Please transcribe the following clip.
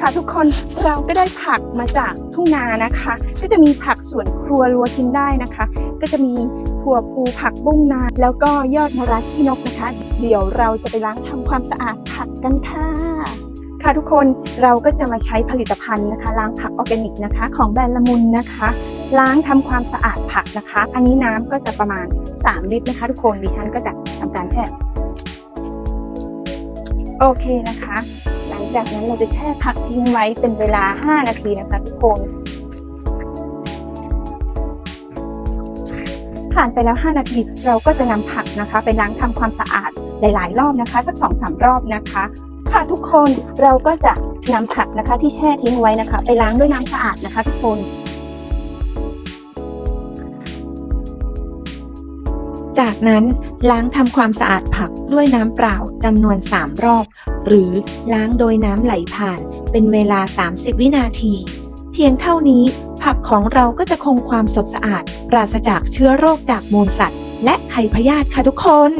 ค่ะทุกคนเราก็ได้ผักมาจากทุ่งนานะคะ ก็จะมีผักสวนครัวรัวกินได้นะคะ ก็จะมีถั่วพูผักบุ้งนา แล้วก็ยอดมะระขี้นกนะคะ เดี๋ยวเราจะไปล้างทำความสะอาดผักกันค่ะ ค่ะทุกคนเราก็จะมาใช้ผลิตภัณฑ์นะคะ ล้างผักออร์แกนิกนะคะ ของแบรนด์ละมุนนะคะ ล้างทำความสะอาดผักนะคะ อันนี้น้ำก็จะประมาณ 3 ลิตรนะคะ ทุกคนดิฉันก็จะทำการแช่โอเคนะคะ จากนั้นเราจะแช่ผักทิ้งไว้เป็นเวลา 5 นาทีนะคะทุกคน ผ่านไปแล้ว 5 นาทีเราก็จะนำผักนะคะ ไปล้างทำความสะอาดหลาย ๆ รอบนะคะ สัก 2-3 รอบนะคะ ค่ะทุกคนเราก็จะนำผักนะคะที่แช่ทิ้งไว้นะคะ ไปล้างด้วยน้ำสะอาดนะคะ ทุกคน จากนั้นล้างทำความสะอาดผักด้วยน้ำเปล่าจำนวน 3 รอบ หรือล้างโดยน้ำไหลผ่าน เป็นเวลา 30 วินาที เพียงเท่านี้ ผักของเราก็จะคงความสดสะอาด ปราศจากเชื้อโรคจากมูลสัตว์ และไข่พยาธิค่ะทุกคน